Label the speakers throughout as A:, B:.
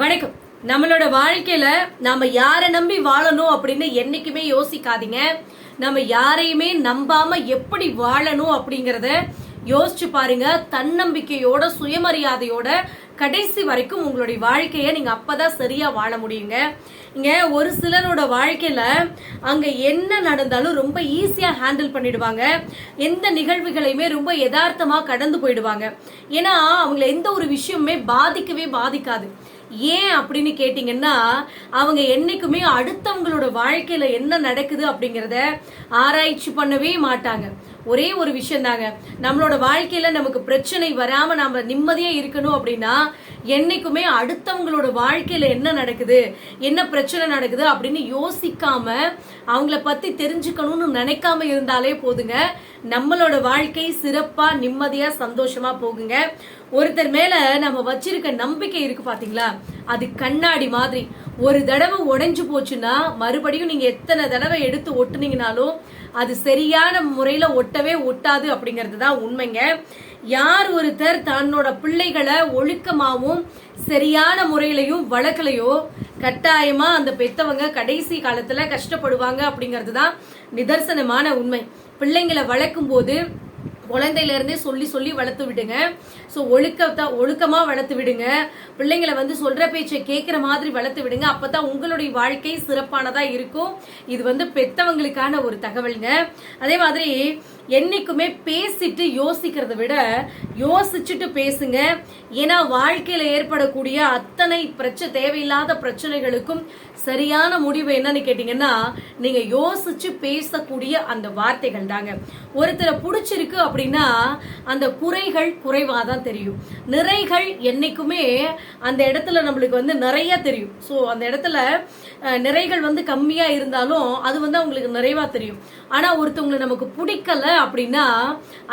A: வணக்கம். நம்மளோட வாழ்க்கையில நாம யாரை நம்பி வாழணும் அப்படின்னு என்னைக்குமே யோசிக்காதீங்க. நம்ம யாரையுமே நம்பாம எப்படி வாழணும் அப்படிங்கறத யோசிச்சு பாருங்க. தன்னம்பிக்கையோட சுயமரியாதையோட கடைசி வரைக்கும் உங்களுடைய வாழ்க்கையை நீங்க அப்பதான் சரியா வாழ முடியுங்க. இங்க ஒரு சிலரோட வாழ்க்கையில அங்க என்ன நடந்தாலும் ரொம்ப ஈஸியா ஹேண்டில் பண்ணிடுவாங்க. எந்த நிகழ்வுகளையுமே ரொம்ப யதார்த்தமா கடந்து போயிடுவாங்க. ஏன்னா அவங்கள எந்த ஒரு விஷயமுமே பாதிக்கவே பாதிக்காது. ஏன் அப்படின்னு கேட்டீங்கன்னா அவங்க என்னைக்குமே அடுத்தவங்களோட வாழ்க்கையில என்ன நடக்குது அப்படிங்கறத ஆராய்ச்சி பண்ணவே மாட்டாங்க. ஒரே ஒரு விஷயம் தாங்க நம்மளோட வாழ்க்கையில நமக்கு பிரச்சனை வராம நம்ம நிம்மதியா இருக்கணும் அப்படின்னா என்னைக்குமே அடுத்தவங்களோட வாழ்க்கையில என்ன நடக்குது என்ன பிரச்சனை நடக்குது அப்படின்னு யோசிக்காம அவங்கள பத்தி தெரிஞ்சுக்கணும்னு நினைக்காம இருந்தாலே போதுங்க. நம்மளோட வாழ்க்கை சிறப்பா நிம்மதியா சந்தோஷமா போகுங்க. ஒருத்தர் மேல நம்ம வச்சிருக்க நம்பிக்கை இருக்கு பாத்தீங்களா? அது கண்ணாடி மாதிரி. ஒரு தடவை உடைஞ்சு போச்சுன்னா மறுபடியும் நீங்க எத்தனை தடவை எடுத்து ஒட்டுனீங்கனாலும் அது சரியான முறையில ஒட்டவே ஒட்டாது அப்படிங்கிறது தான் உண்மைங்க. யார் ஒருத்தர் தன்னோட பிள்ளைகளை ஒழுக்கமாகவும் சரியான முறையிலையும் வளர்க்கலையோ கட்டாயமா அந்த பெத்தவங்க கடைசி காலத்துல கஷ்டப்படுவாங்க அப்படிங்கிறது தான் நிதர்சனமான உண்மை. பிள்ளைங்களை வளர்க்கும் போது குழந்தையில இருந்தே சொல்லி சொல்லி வளர்த்து விடுங்க. ஸோ ஒழுக்கத்தை ஒழுக்கமா வளர்த்து விடுங்க. பிள்ளைங்களை வந்து சொல்ற பேச்சை கேட்கிற மாதிரி வளர்த்து விடுங்க. அப்பதான் உங்களுடைய வாழ்க்கை சிறப்பானதா இருக்கும். இது வந்து பெத்தவங்களுக்கான ஒரு தகவல்ங்க. அதே மாதிரி என்னைக்குமே பேசிட்டு யோசிக்கிறத விட யோசிச்சுட்டு பேசுங்க. ஏன்னா வாழ்க்கையில ஏற்படக்கூடிய அத்தனை பிரச்சனை தேவையில்லாத பிரச்சனைகளுக்கும் சரியான முடிவு என்னன்னு கேட்டீங்கன்னா நீங்க யோசிச்சு பேசக்கூடிய அந்த வார்த்தைகள் தாங்க. ஒருத்தரை பிடிச்சிருக்கு அப்படின்னா அந்த குறைகள் குறைவாக தான் தெரியும். நிறைகள் என்றைக்குமே அந்த இடத்துல நம்மளுக்கு வந்து நிறைய தெரியும். ஸோ அந்த இடத்துல நிறைகள் வந்து கம்மியாக இருந்தாலும் அது வந்து அவங்களுக்கு நிறைவாக தெரியும். ஆனால் ஒருத்தவங்களை நமக்கு பிடிக்கல அப்படின்னா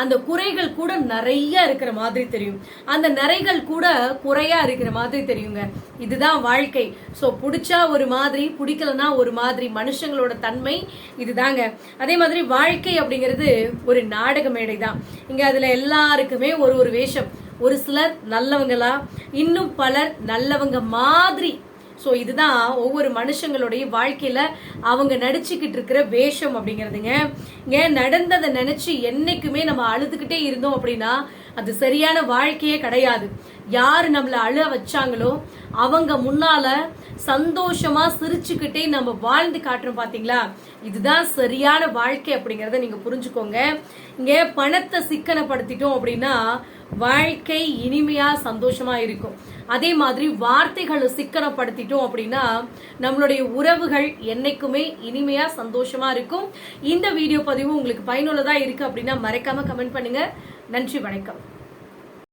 A: அந்த குறைகள் கூட நிறைய இருக்கிற மாதிரி தெரியும். அந்த நிறைகள் கூட குறையா இருக்கிற மாதிரி தெரியுங்க. இதுதான் வாழ்க்கை. ஸோ பிடிச்சா ஒரு மாதிரி பிடிக்கலனா ஒரு மாதிரி மனுஷங்களோட தன்மை இதுதாங்க. அதே மாதிரி வாழ்க்கை அப்படிங்கிறது ஒரு நாடக மேடை தான் இங்கே அதில் எல்லாருக்குமே ஒரு ஒரு வேஷம். ஒரு சிலர் நல்லவங்களா இன்னும் பலர் நல்லவங்க மாதிரி ஸோ இதுதான் ஒவ்வொரு மனுஷங்களுடைய வாழ்க்கையில அவங்க நடிச்சுக்கிட்டு இருக்கிற வேஷம் அப்படிங்கிறதுங்க. ஏன் நடந்ததை நினைச்சு என்னைக்குமே நம்ம அழுதுகிட்டே இருந்தோம் அப்படின்னா அது சரியான வாழ்க்கையே கிடையாது. யார் நம்மள அழ வச்சாங்களோ அவங்க முன்னால சந்தோஷமா சிரிச்சுக்கிட்டே நம்ம வாழ்ந்து காட்டுறோம் பாத்தீங்களா? இதுதான் சரியான வாழ்க்கை அப்படிங்கறத நீங்க புரிஞ்சுக்கோங்க. இங்க பணத்தை சிக்கனப்படுத்திட்டோம் அப்படின்னா வாழ்க்கை இனிமையா சந்தோஷமா இருக்கும். அதே மாதிரி வார்த்தைகளை சிக்கனப்படுத்திட்டோம் அப்படின்னா நம்மளுடைய உறவுகள் என்னைக்குமே இனிமையா சந்தோஷமா இருக்கும். இந்த வீடியோ பதிவு உங்களுக்கு பயனுள்ளதா இருக்கு அப்படின்னா மறக்காம கமெண்ட் பண்ணுங்க. நன்றி வணக்கம்.